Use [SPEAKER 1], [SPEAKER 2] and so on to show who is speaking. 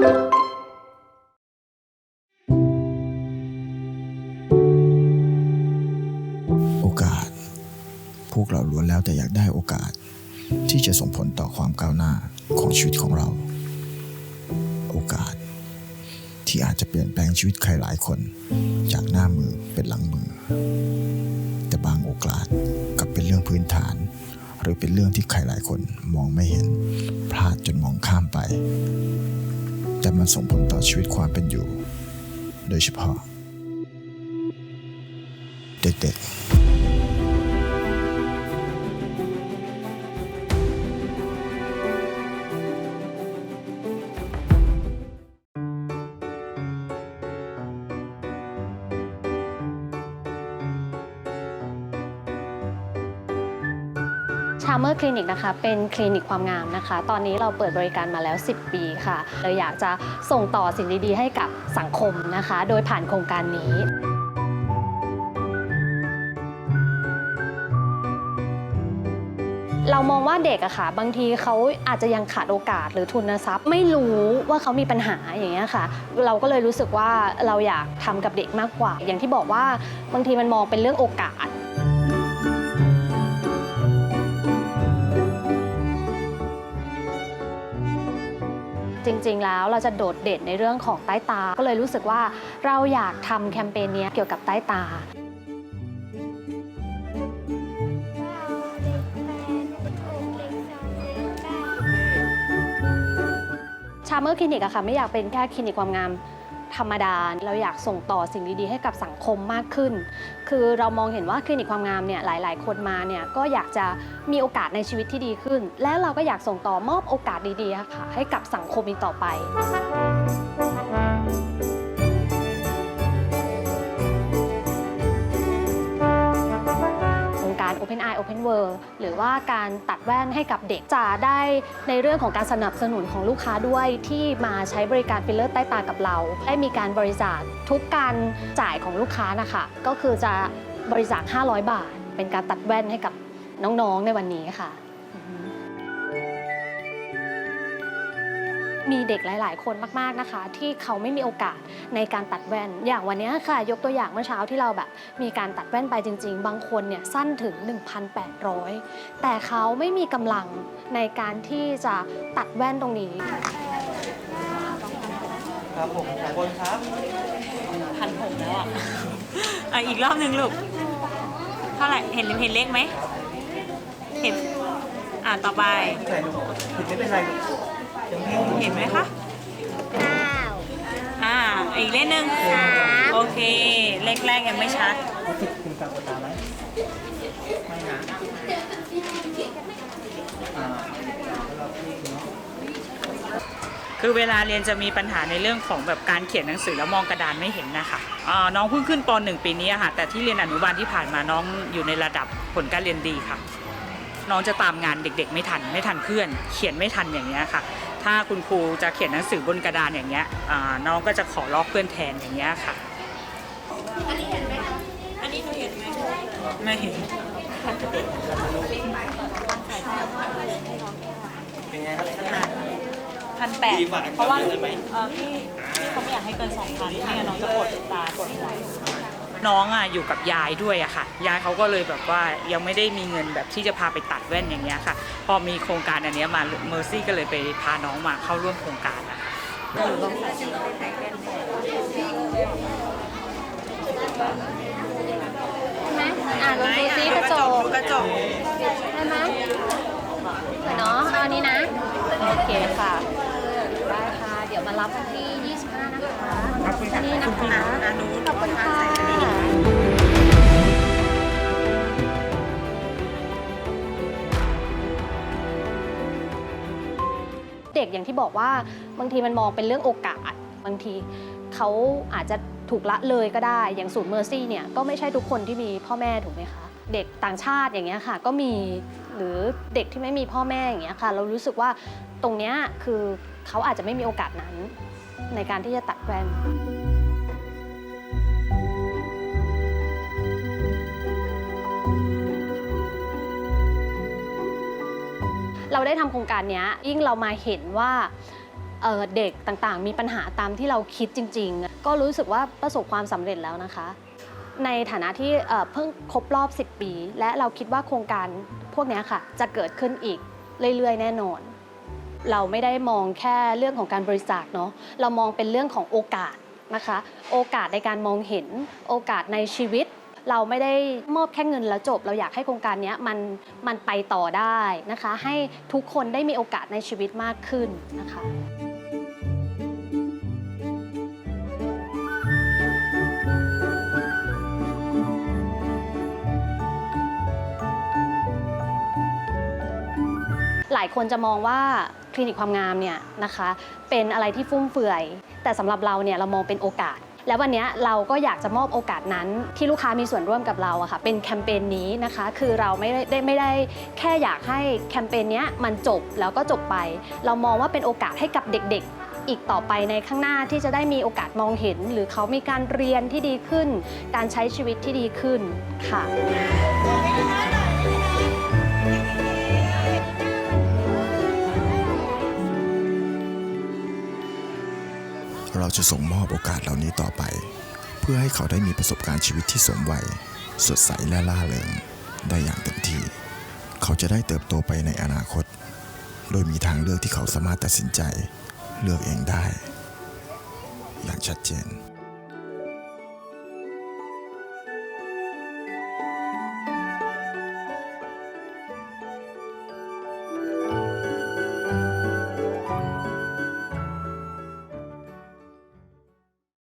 [SPEAKER 1] โอกาส พวกเราล้วนแล้วแต่อยากได้โอกาส ที่จะส่งผลต่อความก้าวหน้าของชีวิตของเรา โอกาส ที่อาจจะเปลี่ยนแปลงชีวิตใครหลายคน จากหน้ามือเป็นหลังมือ แต่บางโอกาสกลับเป็นเรื่องพื้นฐาน หรือเป็นเรื่องที่ใครหลายคนมองไม่เห็น พลาดจนมองข้ามไป แต่มันส่งผลต่อชีวิตความเป็นอยู่ โดยเฉพาะ เด็กๆา
[SPEAKER 2] เมอร์คลินิกนะคะ เป็นคลินิกความงามนะคะ ตอนนี้เราเปิดบริการมาแล้ว 10 ปีค่ะเราอยากจะส่งต่อสิ่งดีๆ ให้กับสังคมนะคะ โดยผ่านโครงการนี้เรามองว่าเด็กอะค่ะ บางทีเขาอาจจะยังขาดโอกาสหรือทุนทรัพย์ ไม่รู้ว่าเขามีปัญหาอย่างเงี้ยค่ะ เราก็เลยรู้สึกว่าเราอยากทำกับเด็กมากกว่า อย่างที่บอกว่าบางทีมันมองเป็นเรื่องโอกาส จริง ๆ แล้วเราจะโดดเด่นในเรื่องของใต้ตา ก็เลยรู้สึกว่าเราอยากทำแคมเปญนี้เกี่ยวกับใต้ตา ชาเมอร์คลินิกอะค่ะไม่อยากเป็นแค่คลินิกความงาม ธรรมดา เราอยากส่งต่อสิ่งดีๆ ให้กับสังคมมากขึ้น คือเรามองเห็นว่าคลินิกความงามเนี่ยหลาย ๆ คนมาเนี่ยก็อยากจะมีโอกาสในชีวิตที่ดีขึ้น และเราก็อยากส่งต่อมอบโอกาสดีๆค่ะให้กับสังคมอีกต่อไป Open Eye Open World หรือว่าการตัดแว่นให้กับเด็กจะได้ในเรื่องของการสนับสนุนของลูกค้าด้วยที่มาใช้บริการฟิลเลอร์ใต้ตากับเรา ได้มีการบริจาคทุกการจ่ายของลูกค้านะคะ ก็คือจะบริจาค 500 บาท เป็นการตัดแว่นให้กับน้องๆในวันนี้ค่ะ มีเด็กหลาย ๆ คนมากๆนะคะ ที่เขาไม่มีโอกาสในการตัดแว่น อย่างวันนี้ค่ะ ยกตัวอย่างเมื่อเช้าที่เราแบบ มีการตัดแว่นไปจริง ๆ บางคนเนี่ยสั้นถึง 1,800 แต่เขาไม่มีกำลังในการที่จะตัดแว่นตรงนี้
[SPEAKER 3] ครับผมขอบคุณครับ
[SPEAKER 4] พันหกแล้วอะ อะ อีกรอบหนึ่งลูก เท่าไหร่ เห็นเห็นเลขไหม เห็น อ่าต่อไป
[SPEAKER 3] ใส่ลูกผิดไม่เป็นไรลูกยังไม่
[SPEAKER 4] เห็นไหมคะอ่า อีกเลขหนึ่งโอเค เลขแรกยังไม่ชัด
[SPEAKER 3] ผิดคุณกลางคนตาไหมไม่นะอ่า
[SPEAKER 4] คือเวลาเรียนจะมีปัญหาในเรื่องของแบบการเขียนหนังสือแล้วมองกระดานไม่เห็นนะคะอ่าน้องเพิ่งขึ้นป .1 ปีนี้อะค่ะแต่ที่เรียนอนุบาลที่ผ่านมาน้องอยู่ในระดับผลการเรียนดีค่ะ น้องจะตามงานเด็ก ๆ ไม่ทัน ไม่ทันเพื่อน เขียนไม่ทันอย่างเงี้ยค่ะ ถ้าคุณครูจะเขียนหนังสือบนกระดานอย่างเงี้ยอ่าน้องก็จะขอลอกเพื่อนแทนอย่างเงี้ยค่ะ อันนี้เห็นไหมอันนี้เห็นไหมไม่เห็น
[SPEAKER 3] เป็นไงครับ
[SPEAKER 4] พันแปด
[SPEAKER 3] ดีกว่า
[SPEAKER 4] เพราะว่า
[SPEAKER 3] ได้ไหม
[SPEAKER 4] เออพี่พี่เขาไม่อยากให้เกินสองพันไม่งั้นน้องจะปวดตาปวดหัว น้องอะอยู่กับยายด้วยอะค่ะ ยายเขาก็เลยแบบว่ายังไม่ได้มีเงินแบบที่จะพาไปตัดแว่นอย่างเงี้ยค่ะ พอมีโครงการอันเนี้ยมาเมอร์ซี่ก็เลยไปพาน้องมาเข้าร่วมโครงการนะคะ
[SPEAKER 2] ไหมอ่านลองดูซิกระจก
[SPEAKER 4] กระจก
[SPEAKER 2] ได้ไหมเนาะเอาอันนี้นะ โอเคค่ะได้ค่ะ เดี๋ยวมารับวันที่ 25นะคะอันนี้นะคะ ขอบคุณค่ะ เด็กอย่างที่บอกว่าบางทีมันมองเป็นเรื่องโอกาส บางทีเขาอาจจะถูกละเลยก็ได้ อย่างศูนย์เมอร์ซี่เนี่ยก็ไม่ใช่ทุกคนที่มีพ่อแม่ถูกไหมคะ เด็กต่างชาติอย่างเงี้ยค่ะ ก็มีหรือเด็กที่ไม่มีพ่อแม่อย่างเงี้ยค่ะ เรารู้สึกว่าตรงเนี้ยคือเขาอาจจะไม่มีโอกาสนั้นในการที่จะตัดแว่น เราได้ทำโครงการนี้ยิ่งเรามาเห็นว่าเด็กต่างๆ มีปัญหาตามที่เราคิดจริง ๆ ก็รู้สึกว่าประสบความสำเร็จแล้วนะคะ ในฐานะที่เพิ่งครบรอบ 10 ปี และเราคิดว่าโครงการพวกนี้ค่ะจะเกิดขึ้นอีกเรื่อยๆ แน่นอน เราไม่ได้มองแค่เรื่องของการบริจาคเนาะเรามองเป็นเรื่องของโอกาสนะคะ โอกาสในการมองเห็นโอกาสในชีวิต เราไม่ได้มอบแค่เงินแล้วจบ เราอยากให้โครงการเนี้ยมันมันไปต่อได้นะคะ ให้ทุกคนได้มีโอกาสในชีวิตมากขึ้นนะคะหลายคนจะมองว่าคลินิกความงามเนี่ยนะคะเป็นอะไรที่ฟุ่มเฟือย แต่สำหรับเราเนี่ยเรามองเป็นโอกาส และวันนี้เราก็อยากจะมอบโอกาสนั้น ที่ลูกค้ามีส่วนร่วมกับเราอะค่ะเป็นแคมเปญนี้นะคะ คือเราไม่ได้ไม่ได้แค่อยากให้แคมเปญนี้มันจบแล้วก็จบไป เรามองว่าเป็นโอกาสให้กับเด็กๆอีกต่อไปในข้างหน้าที่จะได้มีโอกาสมองเห็น หรือเขามีการเรียนที่ดีขึ้น การใช้ชีวิตที่ดีขึ้นค่ะ
[SPEAKER 1] จะส่งมอบโอกาสเหล่านี้ต่อไป เพื่อให้เขาได้มีประสบการณ์ชีวิตที่สมวัย สดใสและล่าเริง ได้อย่างเต็มที่ เขาจะได้เติบโตไปในอนาคต โดยมีทางเลือกที่เขาสามารถตัดสินใจ เลือกเองได้ อย่างชัดเจน